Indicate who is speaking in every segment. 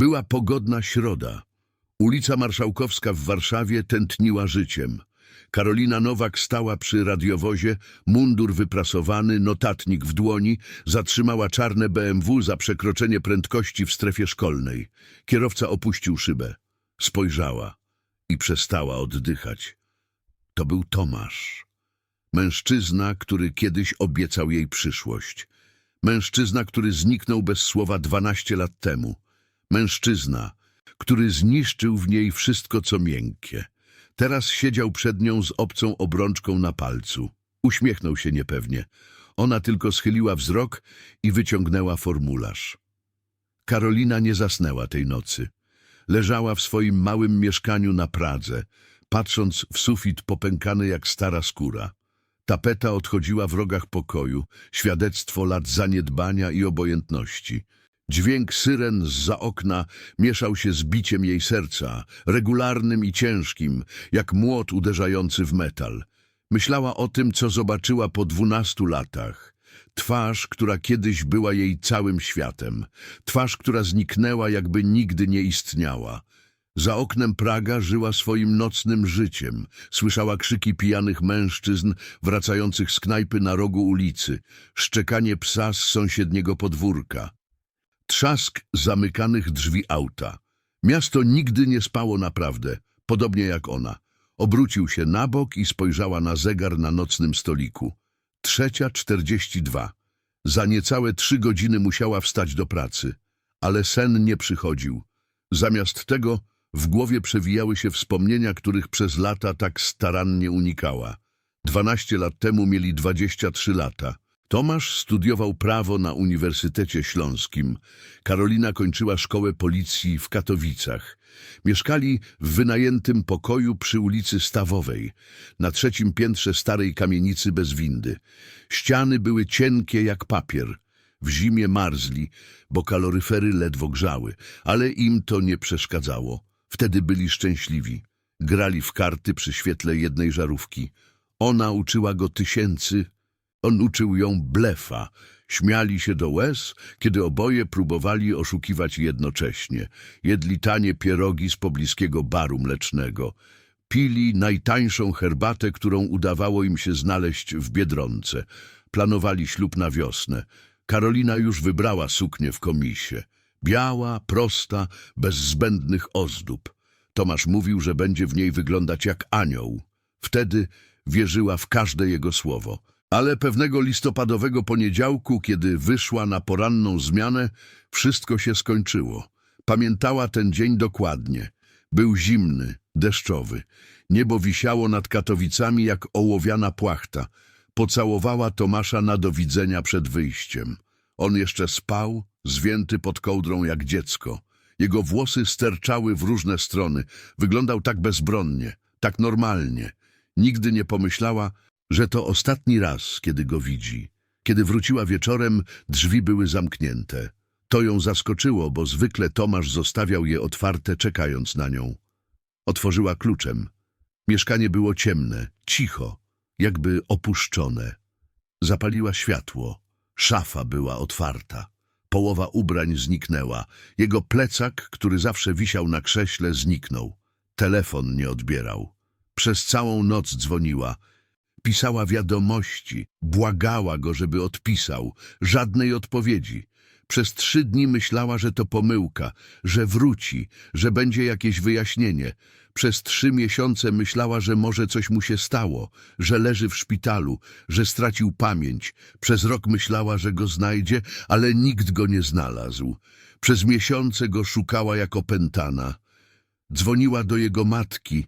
Speaker 1: Była pogodna środa. Ulica Marszałkowska w Warszawie tętniła życiem. Karolina Nowak stała przy radiowozie, mundur wyprasowany, notatnik w dłoni, zatrzymała czarne BMW za przekroczenie prędkości w strefie szkolnej. Kierowca opuścił szybę. Spojrzała i przestała oddychać. To był Tomasz. Mężczyzna, który kiedyś obiecał jej przyszłość. Mężczyzna, który zniknął bez słowa 12 lat temu. Mężczyzna, który zniszczył w niej wszystko, co miękkie. Teraz siedział przed nią z obcą obrączką na palcu. Uśmiechnął się niepewnie. Ona tylko schyliła wzrok i wyciągnęła formularz. Karolina nie zasnęła tej nocy. Leżała w swoim małym mieszkaniu na Pradze, patrząc w sufit popękany jak stara skóra. Tapeta odchodziła w rogach pokoju, świadectwo lat zaniedbania i obojętności. Dźwięk syren z za okna mieszał się z biciem jej serca, regularnym i ciężkim, jak młot uderzający w metal. Myślała o tym, co zobaczyła po dwunastu latach. Twarz, która kiedyś była jej całym światem. Twarz, która zniknęła, jakby nigdy nie istniała. Za oknem Praga żyła swoim nocnym życiem. Słyszała krzyki pijanych mężczyzn wracających z knajpy na rogu ulicy, szczekanie psa z sąsiedniego podwórka. Trzask zamykanych drzwi auta. Miasto nigdy nie spało naprawdę, podobnie jak ona. Obrócił się na bok i spojrzała na zegar na nocnym stoliku. Trzecia czterdzieści dwa. Za niecałe trzy godziny musiała wstać do pracy, ale sen nie przychodził. Zamiast tego w głowie przewijały się wspomnienia, których przez lata tak starannie unikała. Dwanaście lat temu mieli dwadzieścia trzy lata. Tomasz studiował prawo na Uniwersytecie Śląskim. Karolina kończyła szkołę policji w Katowicach. Mieszkali w wynajętym pokoju przy ulicy Stawowej, na trzecim piętrze starej kamienicy bez windy. Ściany były cienkie jak papier. W zimie marzli, bo kaloryfery ledwo grzały, ale im to nie przeszkadzało. Wtedy byli szczęśliwi. Grali w karty przy świetle jednej żarówki. Ona uczyła go tysięcy, on uczył ją blefa. Śmiali się do łez, kiedy oboje próbowali oszukiwać jednocześnie. Jedli tanie pierogi z pobliskiego baru mlecznego. Pili najtańszą herbatę, którą udawało im się znaleźć w Biedronce. Planowali ślub na wiosnę. Karolina już wybrała suknię w komisie. Biała, prosta, bez zbędnych ozdób. Tomasz mówił, że będzie w niej wyglądać jak anioł. Wtedy wierzyła w każde jego słowo. Ale pewnego listopadowego poniedziałku, kiedy wyszła na poranną zmianę, wszystko się skończyło. Pamiętała ten dzień dokładnie. Był zimny, deszczowy. Niebo wisiało nad Katowicami jak ołowiana płachta. Pocałowała Tomasza na do widzenia przed wyjściem. On jeszcze spał, zwięty pod kołdrą jak dziecko. Jego włosy sterczały w różne strony. Wyglądał tak bezbronnie, tak normalnie. Nigdy nie pomyślała, że to ostatni raz, kiedy go widzi. Kiedy wróciła wieczorem, drzwi były zamknięte. To ją zaskoczyło, bo zwykle Tomasz zostawiał je otwarte, czekając na nią. Otworzyła kluczem. Mieszkanie było ciemne, cicho, jakby opuszczone. Zapaliła światło. Szafa była otwarta. Połowa ubrań zniknęła. Jego plecak, który zawsze wisiał na krześle, zniknął. Telefon nie odbierał. Przez całą noc dzwoniła. Pisała wiadomości, błagała go, żeby odpisał. Żadnej odpowiedzi. Przez trzy dni myślała, że to pomyłka, że wróci, że będzie jakieś wyjaśnienie. Przez trzy miesiące myślała, że może coś mu się stało, że leży w szpitalu, że stracił pamięć. Przez rok myślała, że go znajdzie, ale nikt go nie znalazł. Przez miesiące go szukała jak opętana. Dzwoniła do jego matki,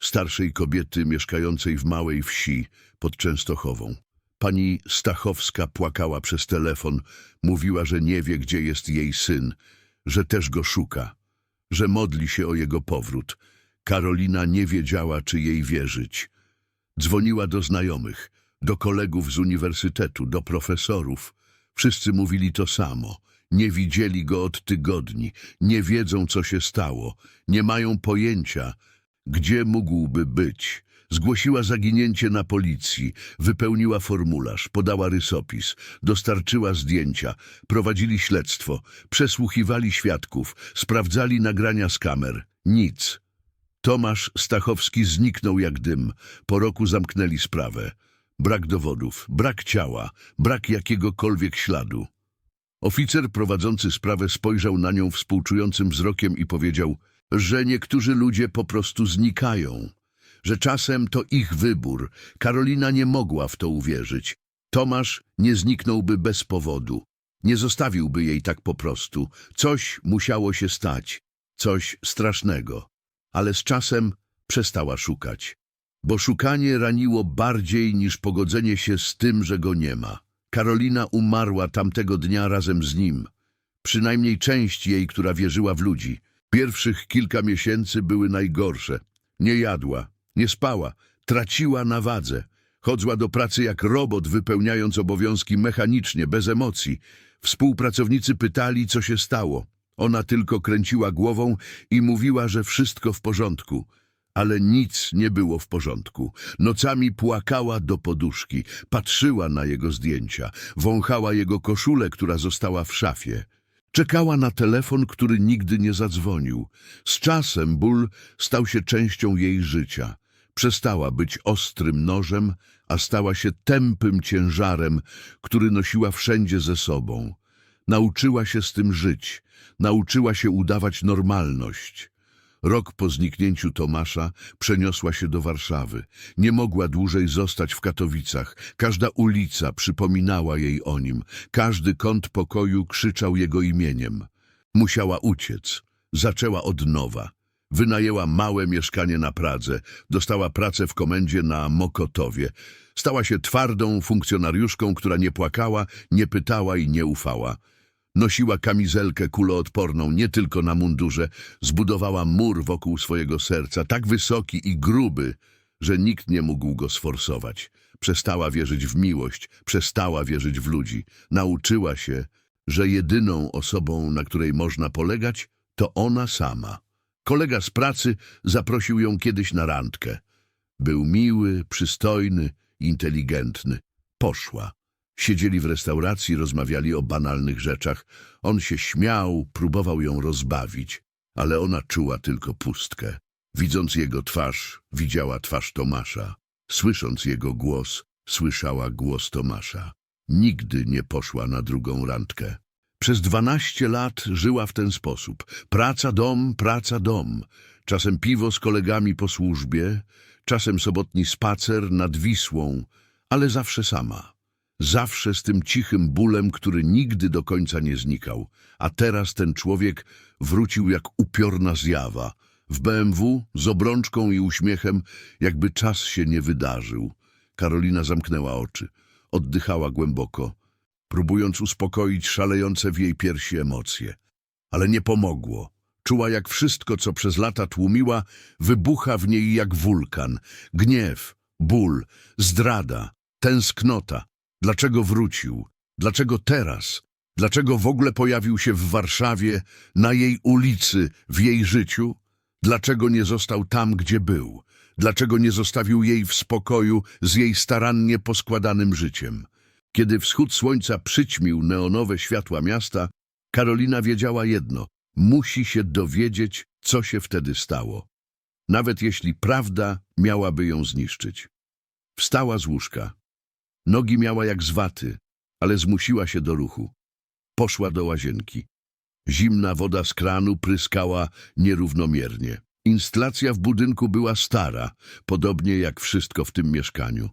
Speaker 1: starszej kobiety mieszkającej w małej wsi pod Częstochową. Pani Stachowska płakała przez telefon, mówiła, że nie wie, gdzie jest jej syn, że też go szuka, że modli się o jego powrót. Karolina nie wiedziała, czy jej wierzyć. Dzwoniła do znajomych, do kolegów z uniwersytetu, do profesorów. Wszyscy mówili to samo. Nie widzieli go od tygodni, nie wiedzą, co się stało, nie mają pojęcia, gdzie mógłby być? Zgłosiła zaginięcie na policji, wypełniła formularz, podała rysopis, dostarczyła zdjęcia, prowadzili śledztwo, przesłuchiwali świadków, sprawdzali nagrania z kamer. Nic. Tomasz Stachowski zniknął jak dym. Po roku zamknęli sprawę. Brak dowodów, brak ciała, brak jakiegokolwiek śladu. Oficer prowadzący sprawę spojrzał na nią współczującym wzrokiem i powiedział, że niektórzy ludzie po prostu znikają, że czasem to ich wybór. Karolina nie mogła w to uwierzyć. Tomasz nie zniknąłby bez powodu. Nie zostawiłby jej tak po prostu. Coś musiało się stać, coś strasznego. Ale z czasem przestała szukać. Bo szukanie raniło bardziej niż pogodzenie się z tym, że go nie ma. Karolina umarła tamtego dnia razem z nim. Przynajmniej część jej, która wierzyła w ludzi. Pierwszych kilka miesięcy były najgorsze. Nie jadła, nie spała, traciła na wadze. Chodziła do pracy jak robot, wypełniając obowiązki mechanicznie, bez emocji. Współpracownicy pytali, co się stało. Ona tylko kręciła głową i mówiła, że wszystko w porządku. Ale nic nie było w porządku. Nocami płakała do poduszki, patrzyła na jego zdjęcia, wąchała jego koszulę, która została w szafie. Czekała na telefon, który nigdy nie zadzwonił. Z czasem ból stał się częścią jej życia. Przestała być ostrym nożem, a stała się tępym ciężarem, który nosiła wszędzie ze sobą. Nauczyła się z tym żyć, nauczyła się udawać normalność. Rok po zniknięciu Tomasza przeniosła się do Warszawy. Nie mogła dłużej zostać w Katowicach. Każda ulica przypominała jej o nim. Każdy kąt pokoju krzyczał jego imieniem. Musiała uciec. Zaczęła od nowa. Wynajęła małe mieszkanie na Pradze. Dostała pracę w komendzie na Mokotowie. Stała się twardą funkcjonariuszką, która nie płakała, nie pytała i nie ufała. Nosiła kamizelkę kuloodporną nie tylko na mundurze, zbudowała mur wokół swojego serca, tak wysoki i gruby, że nikt nie mógł go sforsować. Przestała wierzyć w miłość, przestała wierzyć w ludzi. Nauczyła się, że jedyną osobą, na której można polegać, to ona sama. Kolega z pracy zaprosił ją kiedyś na randkę. Był miły, przystojny, inteligentny. Poszła. Siedzieli w restauracji, rozmawiali o banalnych rzeczach. On się śmiał, próbował ją rozbawić, ale ona czuła tylko pustkę. Widząc jego twarz, widziała twarz Tomasza. Słysząc jego głos, słyszała głos Tomasza. Nigdy nie poszła na drugą randkę. Przez dwanaście lat żyła w ten sposób. Praca, dom, praca, dom. Czasem piwo z kolegami po służbie, czasem sobotni spacer nad Wisłą, ale zawsze sama. Zawsze z tym cichym bólem, który nigdy do końca nie znikał. A teraz ten człowiek wrócił jak upiorna zjawa. W BMW, z obrączką i uśmiechem, jakby czas się nie wydarzył. Karolina zamknęła oczy. Oddychała głęboko, próbując uspokoić szalejące w jej piersi emocje. Ale nie pomogło. Czuła, jak wszystko, co przez lata tłumiła, wybucha w niej jak wulkan. Gniew, ból, zdrada, tęsknota. Dlaczego wrócił? Dlaczego teraz? Dlaczego w ogóle pojawił się w Warszawie, na jej ulicy, w jej życiu? Dlaczego nie został tam, gdzie był? Dlaczego nie zostawił jej w spokoju z jej starannie poskładanym życiem? Kiedy wschód słońca przyćmił neonowe światła miasta, Karolina wiedziała jedno – musi się dowiedzieć, co się wtedy stało. Nawet jeśli prawda miałaby ją zniszczyć. Wstała z łóżka. Nogi miała jak z waty, ale zmusiła się do ruchu. Poszła do łazienki. Zimna woda z kranu pryskała nierównomiernie. Instalacja w budynku była stara, podobnie jak wszystko w tym mieszkaniu.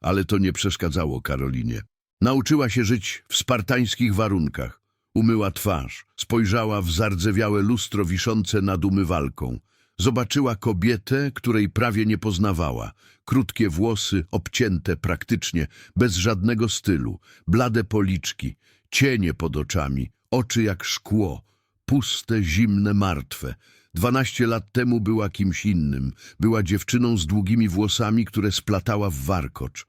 Speaker 1: Ale to nie przeszkadzało Karolinie. Nauczyła się żyć w spartańskich warunkach. Umyła twarz, spojrzała w zardzewiałe lustro wiszące nad umywalką. Zobaczyła kobietę, której prawie nie poznawała. Krótkie włosy, obcięte praktycznie, bez żadnego stylu, blade policzki, cienie pod oczami, oczy jak szkło, puste, zimne, martwe. Dwanaście lat temu była kimś innym. Była dziewczyną z długimi włosami, które splatała w warkocz.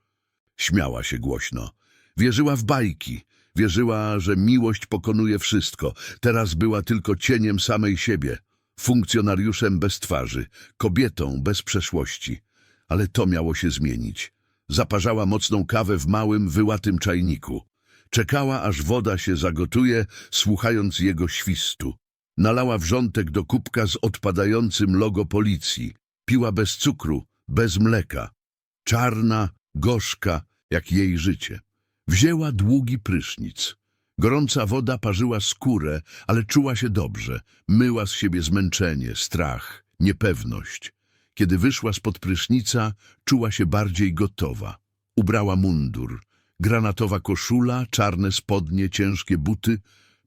Speaker 1: Śmiała się głośno. Wierzyła w bajki. Wierzyła, że miłość pokonuje wszystko. Teraz była tylko cieniem samej siebie. Funkcjonariuszem bez twarzy, kobietą bez przeszłości. Ale to miało się zmienić. Zaparzała mocną kawę w małym, wyłatym czajniku. Czekała, aż woda się zagotuje, słuchając jego świstu. Nalała wrzątek do kubka z odpadającym logo policji. Piła bez cukru, bez mleka. Czarna, gorzka, jak jej życie. Wzięła długi prysznic. Gorąca woda parzyła skórę, ale czuła się dobrze. Myła z siebie zmęczenie, strach, niepewność. Kiedy wyszła spod prysznica, czuła się bardziej gotowa. Ubrała mundur. Granatowa koszula, czarne spodnie, ciężkie buty.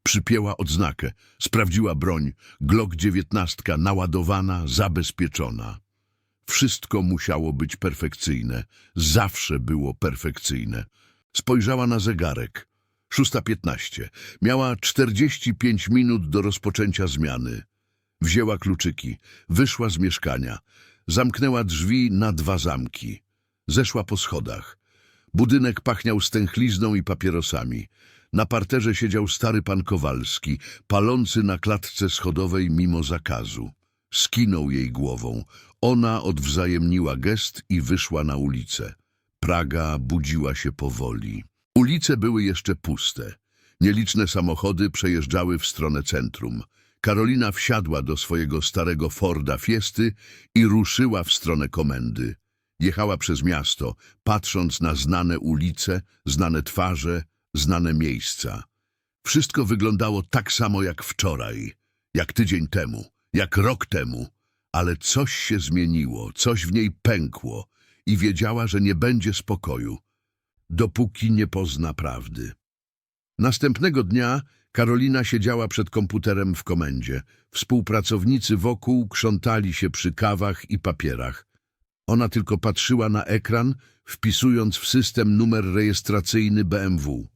Speaker 1: Przypięła odznakę. Sprawdziła broń. Glock 19 naładowana, zabezpieczona. Wszystko musiało być perfekcyjne. Zawsze było perfekcyjne. Spojrzała na zegarek. 6.15. Miała 45 minut do rozpoczęcia zmiany. Wzięła kluczyki. Wyszła z mieszkania. Zamknęła drzwi na dwa zamki. Zeszła po schodach. Budynek pachniał stęchlizną i papierosami. Na parterze siedział stary pan Kowalski, palący na klatce schodowej mimo zakazu. Skinął jej głową. Ona odwzajemniła gest i wyszła na ulicę. Praga budziła się powoli. Ulice były jeszcze puste. Nieliczne samochody przejeżdżały w stronę centrum. Karolina wsiadła do swojego starego Forda Fiesty i ruszyła w stronę komendy. Jechała przez miasto, patrząc na znane ulice, znane twarze, znane miejsca. Wszystko wyglądało tak samo jak wczoraj, jak tydzień temu, jak rok temu, ale coś się zmieniło, coś w niej pękło i wiedziała, że nie będzie spokoju, dopóki nie pozna prawdy. Następnego dnia Karolina siedziała przed komputerem w komendzie. Współpracownicy wokół krzątali się przy kawach i papierach. Ona tylko patrzyła na ekran, wpisując w system numer rejestracyjny BMW.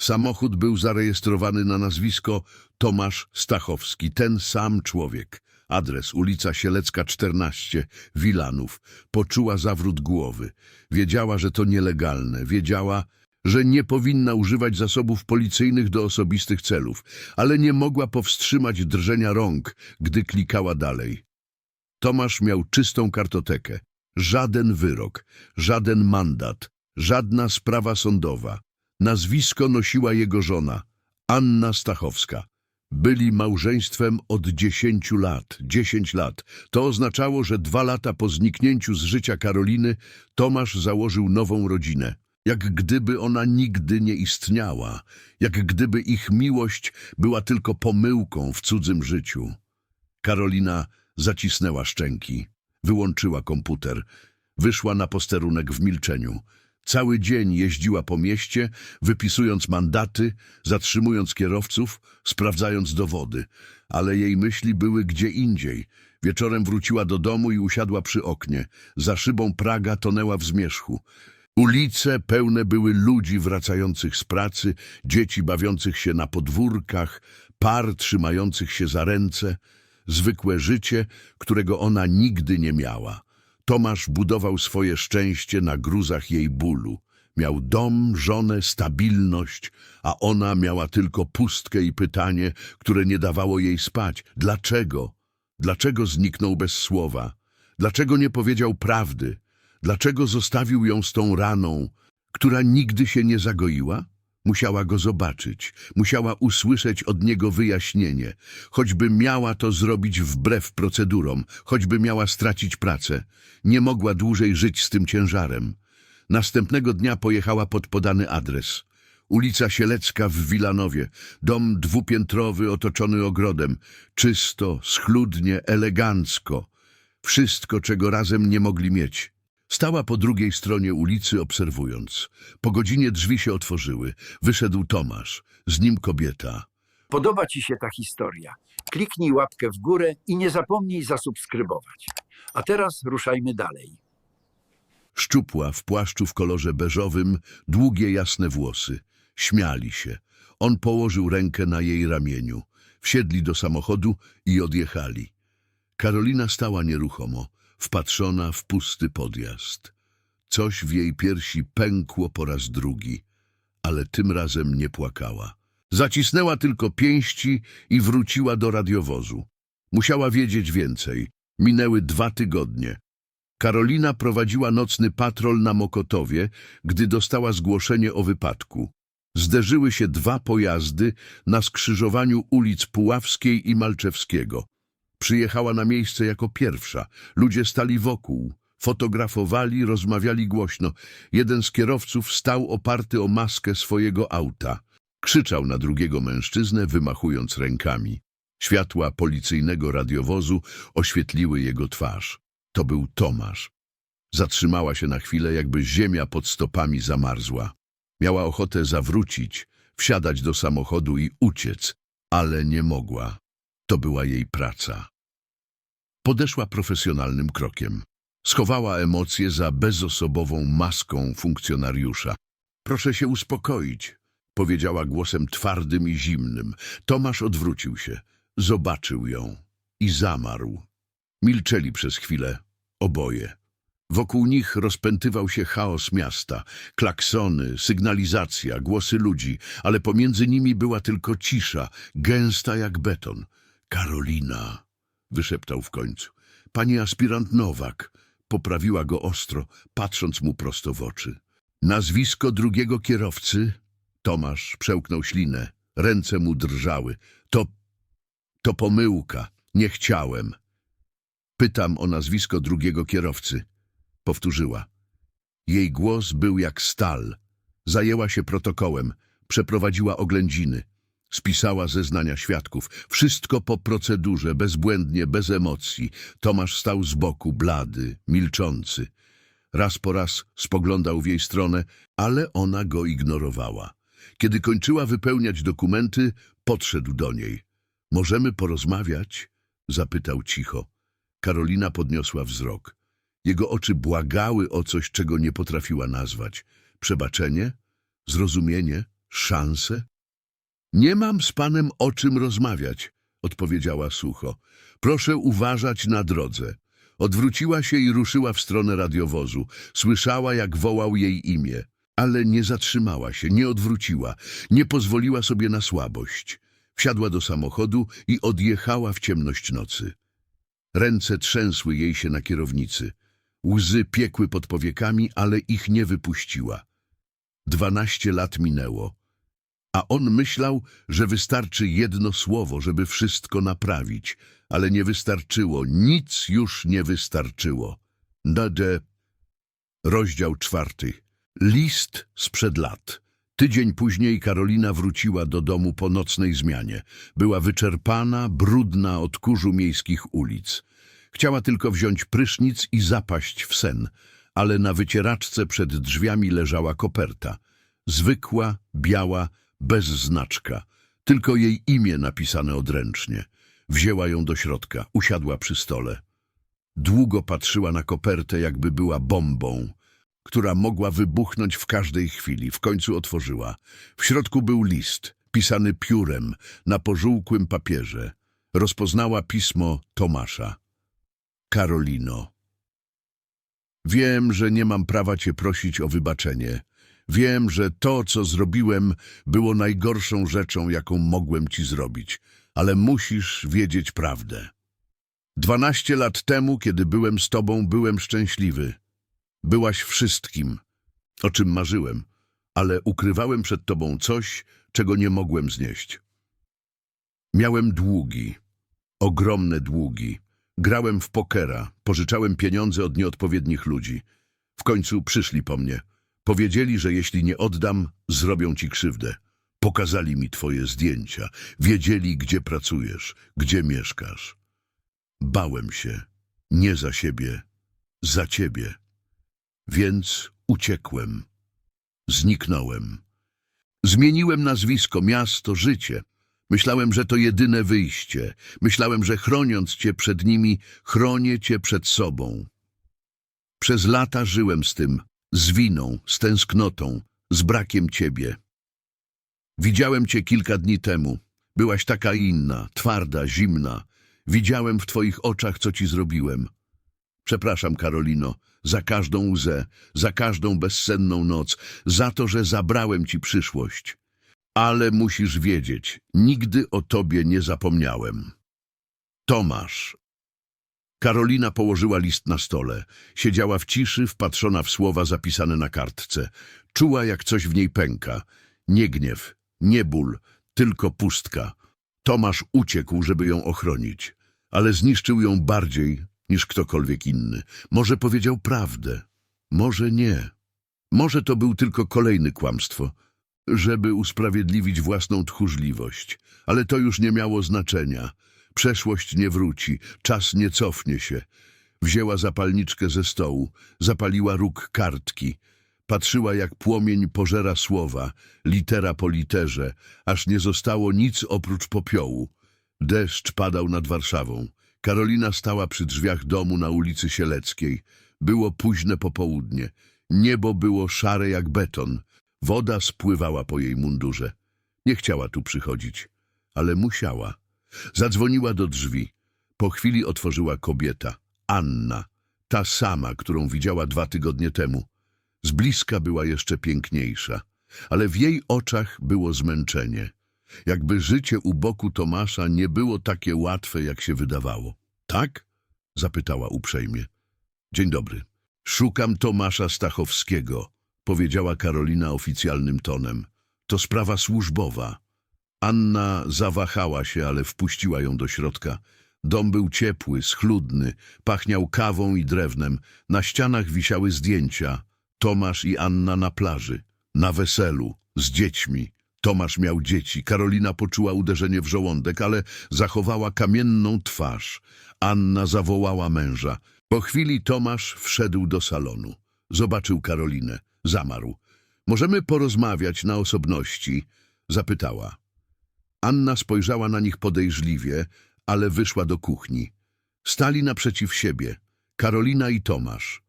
Speaker 1: Samochód był zarejestrowany na nazwisko Tomasz Stachowski, ten sam człowiek. Adres ulica Sielecka 14, Wilanów. Poczuła zawrót głowy. Wiedziała, że to nielegalne. Wiedziała, że nie powinna używać zasobów policyjnych do osobistych celów, ale nie mogła powstrzymać drżenia rąk, gdy klikała dalej. Tomasz miał czystą kartotekę. Żaden wyrok, żaden mandat, żadna sprawa sądowa. Nazwisko nosiła jego żona, Anna Stachowska. Byli małżeństwem od dziesięciu lat, dziesięć lat. To oznaczało, że dwa lata po zniknięciu z życia Karoliny Tomasz założył nową rodzinę. Jak gdyby ona nigdy nie istniała, jak gdyby ich miłość była tylko pomyłką w cudzym życiu. Karolina zacisnęła szczęki, wyłączyła komputer, wyszła na posterunek w milczeniu. Cały dzień jeździła po mieście, wypisując mandaty, zatrzymując kierowców, sprawdzając dowody, ale jej myśli były gdzie indziej. Wieczorem wróciła do domu i usiadła przy oknie. Za szybą Praga tonęła w zmierzchu. Ulice pełne były ludzi wracających z pracy, dzieci bawiących się na podwórkach, par trzymających się za ręce. Zwykłe życie, którego ona nigdy nie miała. Tomasz budował swoje szczęście na gruzach jej bólu. Miał dom, żonę, stabilność, a ona miała tylko pustkę i pytanie, które nie dawało jej spać. Dlaczego? Dlaczego zniknął bez słowa? Dlaczego nie powiedział prawdy? Dlaczego zostawił ją z tą raną, która nigdy się nie zagoiła? Musiała go zobaczyć, musiała usłyszeć od niego wyjaśnienie, choćby miała to zrobić wbrew procedurom, choćby miała stracić pracę. Nie mogła dłużej żyć z tym ciężarem. Następnego dnia pojechała pod podany adres. Ulica Sielecka w Wilanowie, dom dwupiętrowy otoczony ogrodem, czysto, schludnie, elegancko. Wszystko, czego razem nie mogli mieć. Stała po drugiej stronie ulicy, obserwując. Po godzinie drzwi się otworzyły. Wyszedł Tomasz, z nim kobieta.
Speaker 2: Podoba Ci się ta historia? Kliknij łapkę w górę i nie zapomnij zasubskrybować. A teraz ruszajmy dalej.
Speaker 1: Szczupła, w płaszczu w kolorze beżowym, długie, jasne włosy. Śmiali się. On położył rękę na jej ramieniu. Wsiedli do samochodu i odjechali. Karolina stała nieruchomo, wpatrzona w pusty podjazd. Coś w jej piersi pękło po raz drugi, ale tym razem nie płakała. Zacisnęła tylko pięści i wróciła do radiowozu. Musiała wiedzieć więcej. Minęły dwa tygodnie. Karolina prowadziła nocny patrol na Mokotowie, gdy dostała zgłoszenie o wypadku. Zderzyły się dwa pojazdy na skrzyżowaniu ulic Puławskiej i Malczewskiego. Przyjechała na miejsce jako pierwsza. Ludzie stali wokół, fotografowali, rozmawiali głośno. Jeden z kierowców stał oparty o maskę swojego auta. Krzyczał na drugiego mężczyznę, wymachując rękami. Światła policyjnego radiowozu oświetliły jego twarz. To był Tomasz. Zatrzymała się na chwilę, jakby ziemia pod stopami zamarzła. Miała ochotę zawrócić, wsiadać do samochodu i uciec, ale nie mogła. To była jej praca. Podeszła profesjonalnym krokiem. Schowała emocje za bezosobową maską funkcjonariusza. Proszę się uspokoić, powiedziała głosem twardym i zimnym. Tomasz odwrócił się, zobaczył ją i zamarł. Milczeli przez chwilę, oboje. Wokół nich rozpętywał się chaos miasta, klaksony, sygnalizacja, głosy ludzi, ale pomiędzy nimi była tylko cisza, gęsta jak beton. Karolina, wyszeptał w końcu. Pani aspirant Nowak, poprawiła go ostro, patrząc mu prosto w oczy. Nazwisko drugiego kierowcy? Tomasz przełknął ślinę, ręce mu drżały. To, to pomyłka, nie chciałem. Pytam o nazwisko drugiego kierowcy. Powtórzyła. Jej głos był jak stal. Zajęła się protokołem, przeprowadziła oględziny. Spisała zeznania świadków. Wszystko po procedurze, bezbłędnie, bez emocji. Tomasz stał z boku, blady, milczący. Raz po raz spoglądał w jej stronę, ale ona go ignorowała. Kiedy kończyła wypełniać dokumenty, podszedł do niej. Możemy porozmawiać? Zapytał cicho. Karolina podniosła wzrok. Jego oczy błagały o coś, czego nie potrafiła nazwać. Przebaczenie? Zrozumienie? Szanse? Nie mam z panem o czym rozmawiać, odpowiedziała sucho. Proszę uważać na drodze. Odwróciła się i ruszyła w stronę radiowozu. Słyszała, jak wołał jej imię, ale nie zatrzymała się, nie odwróciła, nie pozwoliła sobie na słabość. Wsiadła do samochodu i odjechała w ciemność nocy. Ręce trzęsły jej się na kierownicy. Łzy piekły pod powiekami, ale ich nie wypuściła. Dwanaście lat minęło, a on myślał, że wystarczy jedno słowo, żeby wszystko naprawić, ale nie wystarczyło, nic już nie wystarczyło. Nade. Rozdział czwarty. List sprzed lat. Tydzień później Karolina wróciła do domu po nocnej zmianie. Była wyczerpana, brudna od kurzu miejskich ulic. Chciała tylko wziąć prysznic i zapaść w sen, ale na wycieraczce przed drzwiami leżała koperta. Zwykła, biała, bez znaczka. Tylko jej imię napisane odręcznie. Wzięła ją do środka, usiadła przy stole. Długo patrzyła na kopertę, jakby była bombą, która mogła wybuchnąć w każdej chwili. W końcu otworzyła. W środku był list, pisany piórem, na pożółkłym papierze. Rozpoznała pismo Tomasza. Karolino. Wiem, że nie mam prawa cię prosić o wybaczenie. Wiem, że to, co zrobiłem, było najgorszą rzeczą, jaką mogłem ci zrobić, ale musisz wiedzieć prawdę. Dwanaście lat temu, kiedy byłem z tobą, byłem szczęśliwy. Byłaś wszystkim, o czym marzyłem, ale ukrywałem przed tobą coś, czego nie mogłem znieść. Miałem długi, ogromne długi. Grałem w pokera, pożyczałem pieniądze od nieodpowiednich ludzi. W końcu przyszli po mnie. Powiedzieli, że jeśli nie oddam, zrobią ci krzywdę. Pokazali mi twoje zdjęcia. Wiedzieli, gdzie pracujesz, gdzie mieszkasz. Bałem się. Nie za siebie, za ciebie. Więc uciekłem. Zniknąłem. Zmieniłem nazwisko, miasto, życie. Myślałem, że to jedyne wyjście. Myślałem, że chroniąc cię przed nimi, chronię cię przed sobą. Przez lata żyłem z tym, z winą, z tęsknotą, z brakiem ciebie. Widziałem cię kilka dni temu. Byłaś taka inna, twarda, zimna. Widziałem w twoich oczach, co ci zrobiłem. Przepraszam, Karolino, za każdą łzę, za każdą bezsenną noc, za to, że zabrałem ci przyszłość. Ale musisz wiedzieć, nigdy o tobie nie zapomniałem. Tomasz. Karolina położyła list na stole. Siedziała w ciszy, wpatrzona w słowa zapisane na kartce. Czuła, jak coś w niej pęka. Nie gniew, nie ból, tylko pustka. Tomasz uciekł, żeby ją ochronić, ale zniszczył ją bardziej niż ktokolwiek inny. Może powiedział prawdę, może nie. Może to był tylko kolejny kłamstwo, żeby usprawiedliwić własną tchórzliwość. Ale to już nie miało znaczenia. Przeszłość nie wróci, czas nie cofnie się. Wzięła zapalniczkę ze stołu, zapaliła róg kartki. Patrzyła, jak płomień pożera słowa, litera po literze, aż nie zostało nic oprócz popiołu. Deszcz padał nad Warszawą. Karolina stała przy drzwiach domu na ulicy Sieleckiej. Było późne popołudnie. Niebo było szare jak beton. Woda spływała po jej mundurze. Nie chciała tu przychodzić, ale musiała. Zadzwoniła do drzwi. Po chwili otworzyła kobieta. Anna. Ta sama, którą widziała dwa tygodnie temu. Z bliska była jeszcze piękniejsza, ale w jej oczach było zmęczenie. Jakby życie u boku Tomasza nie było takie łatwe, jak się wydawało. Tak? zapytała uprzejmie. Dzień dobry. Szukam Tomasza Stachowskiego, powiedziała Karolina oficjalnym tonem. To sprawa służbowa. Anna zawahała się, ale wpuściła ją do środka. Dom był ciepły, schludny, pachniał kawą i drewnem. Na ścianach wisiały zdjęcia. Tomasz i Anna na plaży, na weselu, z dziećmi. Tomasz miał dzieci. Karolina poczuła uderzenie w żołądek, ale zachowała kamienną twarz. Anna zawołała męża. Po chwili Tomasz wszedł do salonu. Zobaczył Karolinę. Zamarł. Możemy porozmawiać na osobności? Zapytała. Anna spojrzała na nich podejrzliwie, ale wyszła do kuchni. Stali naprzeciw siebie. Karolina i Tomasz.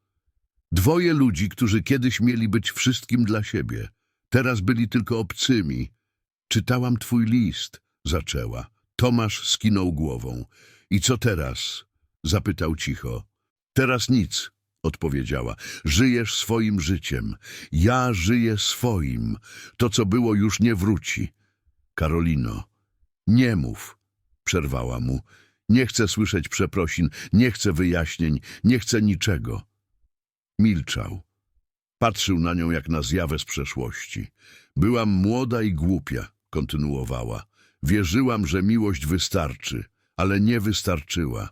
Speaker 1: Dwoje ludzi, którzy kiedyś mieli być wszystkim dla siebie. Teraz byli tylko obcymi. Czytałam twój list, zaczęła. Tomasz skinął głową. I co teraz? Zapytał cicho. Teraz nic, odpowiedziała. Żyjesz swoim życiem. Ja żyję swoim. To, co było, już nie wróci. Karolino, nie mów, przerwała mu. Nie chcę słyszeć przeprosin, nie chcę wyjaśnień, nie chcę niczego. Milczał. Patrzył na nią jak na zjawę z przeszłości. Byłam młoda i głupia, kontynuowała. Wierzyłam, że miłość wystarczy, ale nie wystarczyła.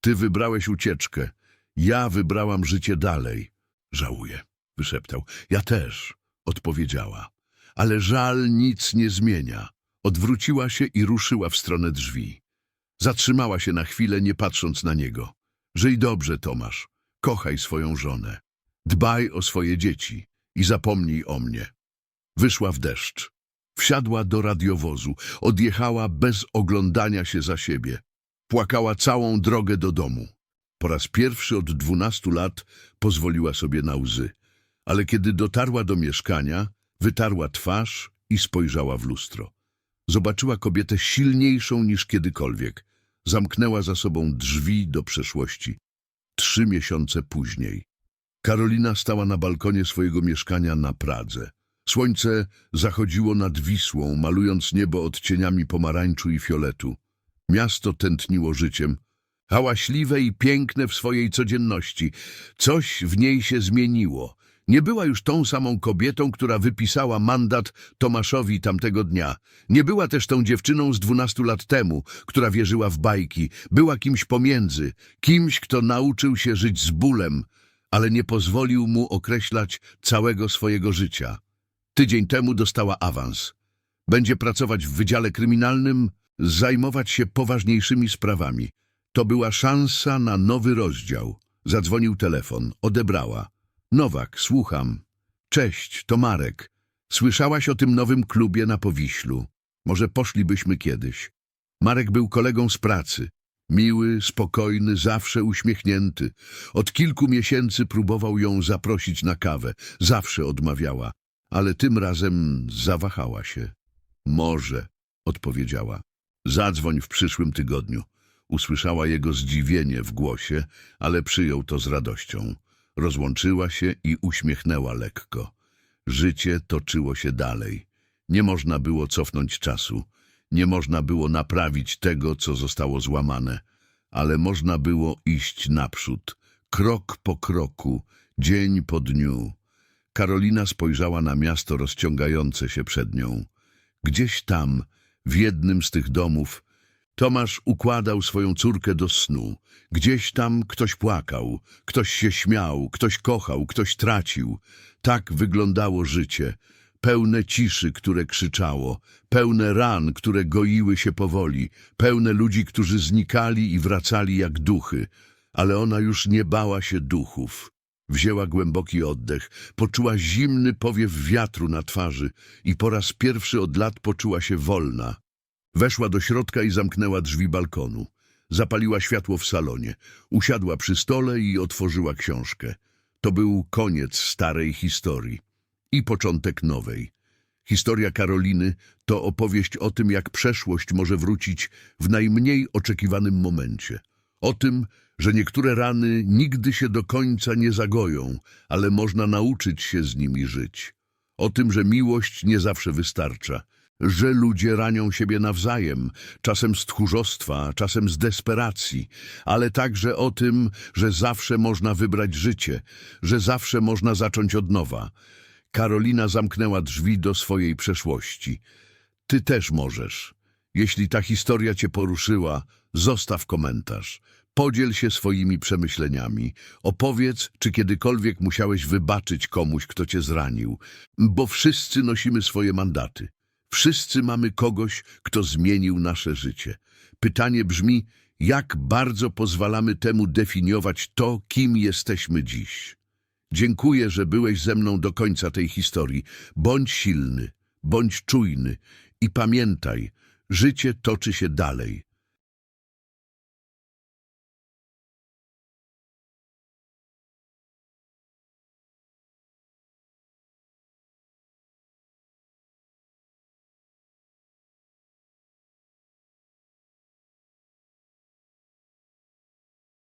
Speaker 1: Ty wybrałeś ucieczkę. Ja wybrałam życie dalej. Żałuję, wyszeptał. Ja też, odpowiedziała. Ale żal nic nie zmienia. Odwróciła się i ruszyła w stronę drzwi. Zatrzymała się na chwilę, nie patrząc na niego. Żyj dobrze, Tomasz. Kochaj swoją żonę. Dbaj o swoje dzieci i zapomnij o mnie. Wyszła w deszcz. Wsiadła do radiowozu. Odjechała bez oglądania się za siebie. Płakała całą drogę do domu. Po raz pierwszy od dwunastu lat pozwoliła sobie na łzy. Ale kiedy dotarła do mieszkania, wytarła twarz i spojrzała w lustro. Zobaczyła kobietę silniejszą niż kiedykolwiek. Zamknęła za sobą drzwi do przeszłości. Trzy miesiące później. Karolina stała na balkonie swojego mieszkania na Pradze. Słońce zachodziło nad Wisłą, malując niebo odcieniami pomarańczu i fioletu. Miasto tętniło życiem. Hałaśliwe i piękne w swojej codzienności. Coś w niej się zmieniło. Nie była już tą samą kobietą, która wypisała mandat Tomaszowi tamtego dnia. Nie była też tą dziewczyną z dwunastu lat temu, która wierzyła w bajki. Była kimś pomiędzy, kimś, kto nauczył się żyć z bólem, ale nie pozwolił mu określać całego swojego życia. Tydzień temu dostała awans. Będzie pracować w wydziale kryminalnym, zajmować się poważniejszymi sprawami. To była szansa na nowy rozdział. Zadzwonił telefon, odebrała. Nowak, słucham. Cześć, to Marek. Słyszałaś o tym nowym klubie na Powiślu. Może poszlibyśmy kiedyś. Marek był kolegą z pracy. Miły, spokojny, zawsze uśmiechnięty. Od kilku miesięcy próbował ją zaprosić na kawę. Zawsze odmawiała, ale tym razem zawahała się. Może, odpowiedziała. Zadzwoń w przyszłym tygodniu. Usłyszała jego zdziwienie w głosie, ale przyjął to z radością. Rozłączyła się i uśmiechnęła lekko. Życie toczyło się dalej. Nie można było cofnąć czasu. Nie można było naprawić tego, co zostało złamane. ale można było iść naprzód, krok po kroku, dzień po dniu. Karolina spojrzała na miasto rozciągające się przed nią. Gdzieś tam, w jednym z tych domów, Tomasz układał swoją córkę do snu. Gdzieś tam ktoś płakał, ktoś się śmiał, ktoś kochał, ktoś tracił. Tak wyglądało życie. Pełne ciszy, które krzyczało, pełne ran, które goiły się powoli, pełne ludzi, którzy znikali i wracali jak duchy. Ale ona już nie bała się duchów. Wzięła głęboki oddech, poczuła zimny powiew wiatru na twarzy i po raz pierwszy od lat poczuła się wolna. Weszła do środka i zamknęła drzwi balkonu. Zapaliła światło w salonie, usiadła przy stole i otworzyła książkę. To był koniec starej historii i początek nowej. Historia Karoliny to opowieść o tym, jak przeszłość może wrócić w najmniej oczekiwanym momencie. O tym, że niektóre rany nigdy się do końca nie zagoją, ale można nauczyć się z nimi żyć. O tym, że miłość nie zawsze wystarcza, że ludzie ranią siebie nawzajem, czasem z tchórzostwa, czasem z desperacji, ale także o tym, że zawsze można wybrać życie, że zawsze można zacząć od nowa. Karolina zamknęła drzwi do swojej przeszłości. Ty też możesz. Jeśli ta historia cię poruszyła, zostaw komentarz. Podziel się swoimi przemyśleniami. Opowiedz, czy kiedykolwiek musiałeś wybaczyć komuś, kto cię zranił. Bo wszyscy nosimy swoje mandaty. Wszyscy mamy kogoś, kto zmienił nasze życie. Pytanie brzmi, jak bardzo pozwalamy temu definiować to, kim jesteśmy dziś. Dziękuję, że byłeś ze mną do końca tej historii. Bądź silny, bądź czujny i pamiętaj, życie toczy się dalej.